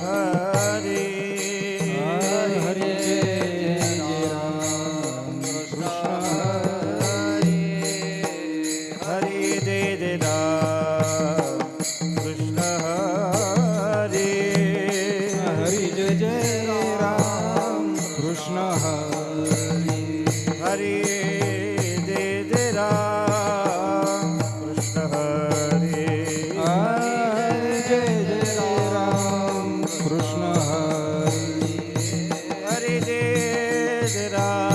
হরে perderá.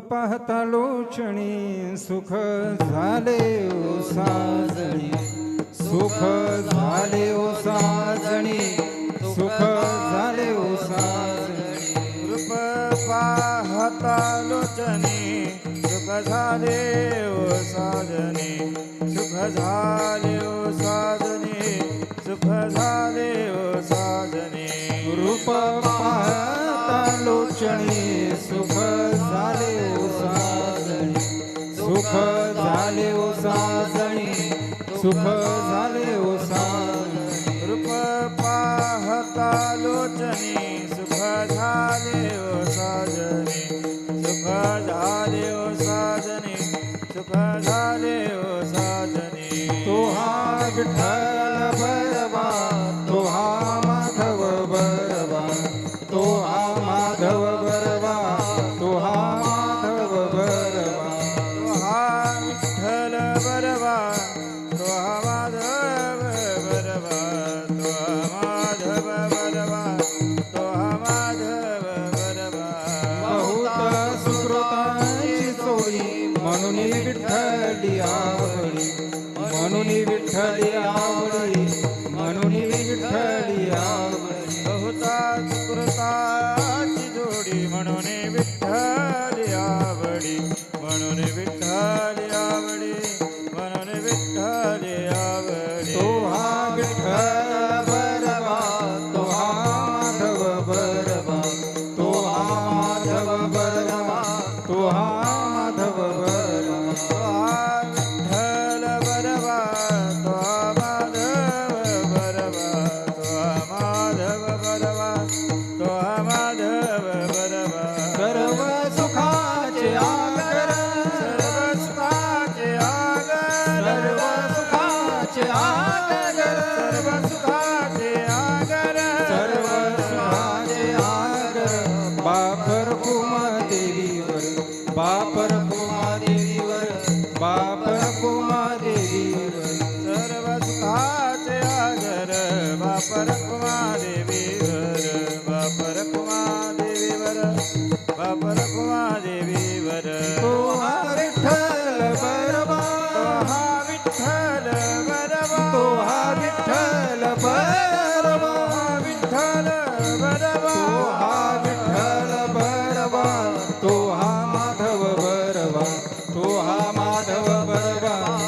पाहता लोचणी सुख झाले ओ साजणी. सुख झाले ओ साजणी. सुख झाले ओ साजणी. रूप पाहता लोचणी सुख झाले ओ साजणी. सुख झाले ओ साजणी सुख झाले ओ साजणी. रूप पाह लोचणी सुख झाले उसाजणी सुख झाले उसाजणी सुख झाले उसाजणी रूप पाहता लोचणी सुख झाले उसाजणी सुख झाले उसाजणी सुख झाले उसाजणी तोहा विठ्ठल म्हणून विठ्ठली आवडी म्हणून विठ्ठली आवडी जोडी म्हणून विठ्ठली आवडी म्हणून विठ्ठली आवडी म्हणून विठ्ठली आवडी तो हा विठ्ठल बरवा तो हा माधव Papara ಮಾಧವ ಬರವಾ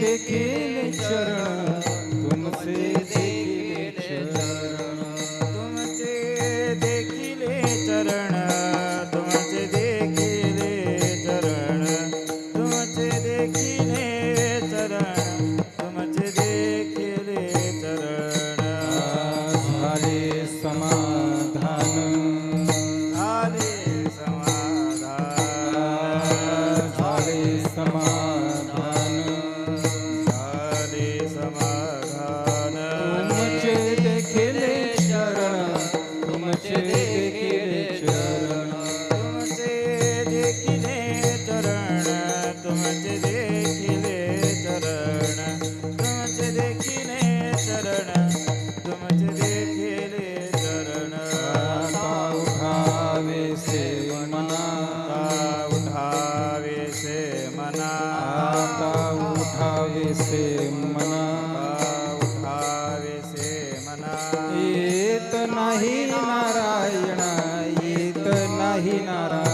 देखिल शरण नाही नारायण येत नाही नारायण.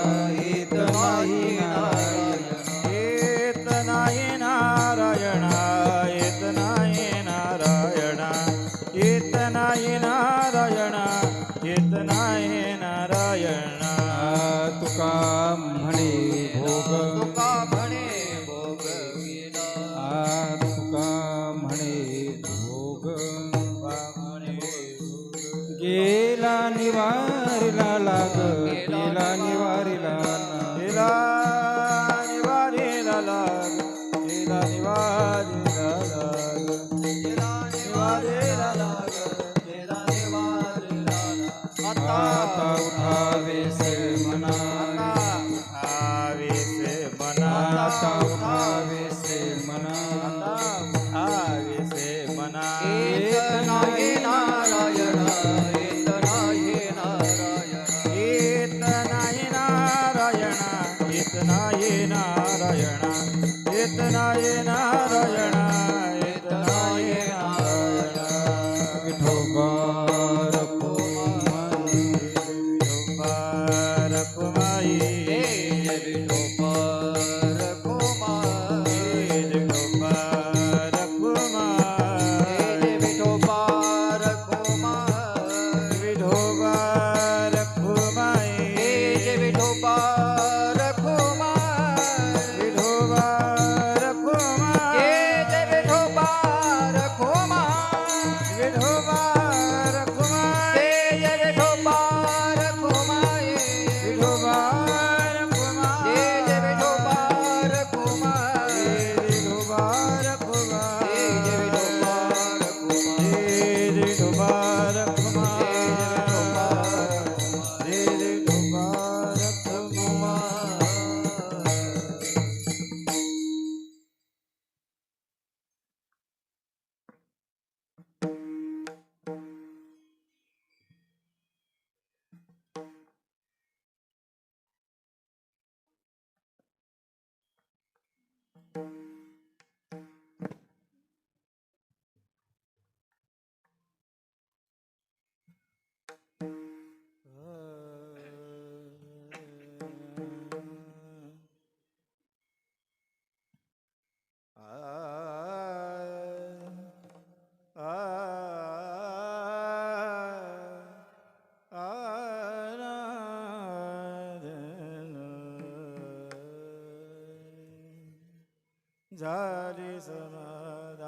झाली समाधान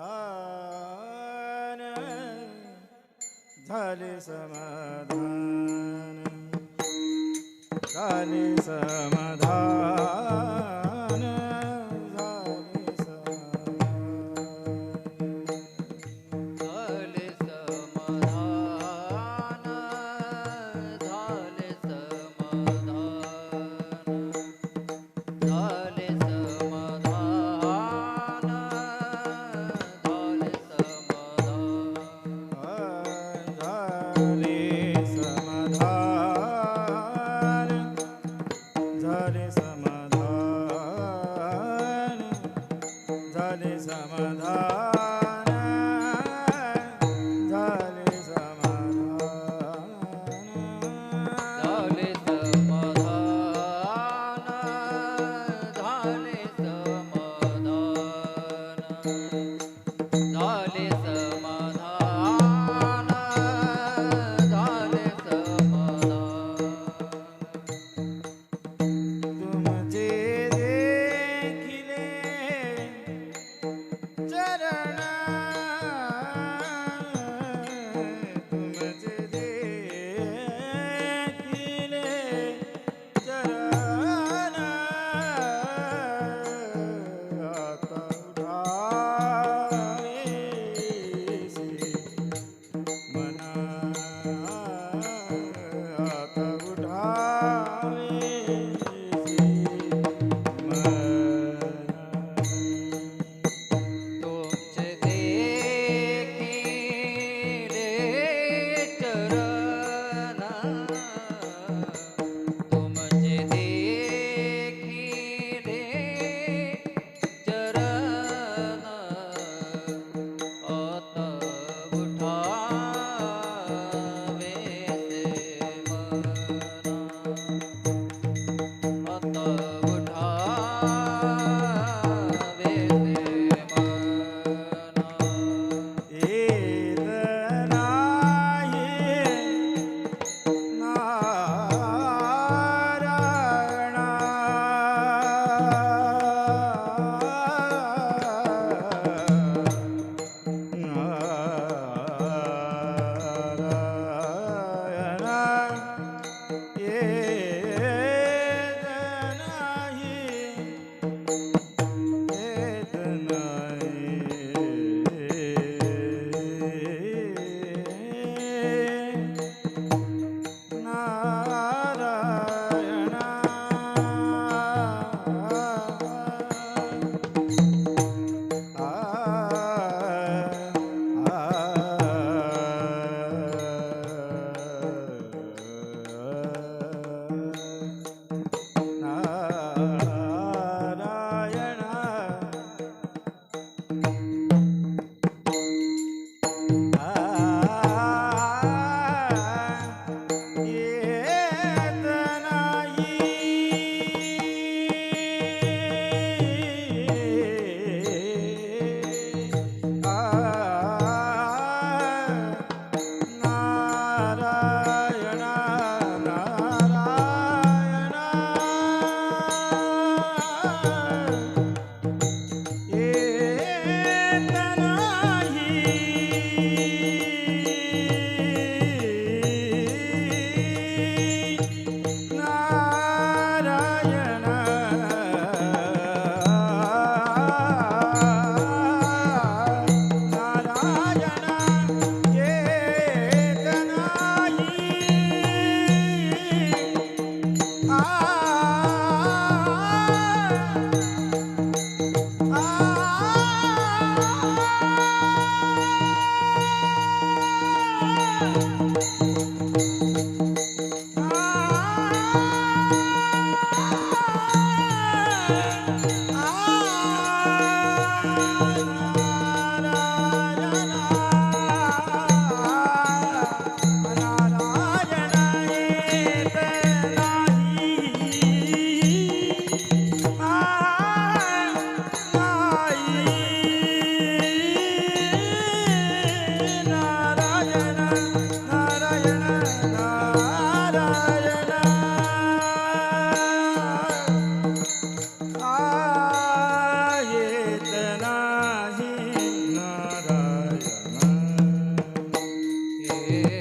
झाले समाधान झाले समाधान.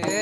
yeah.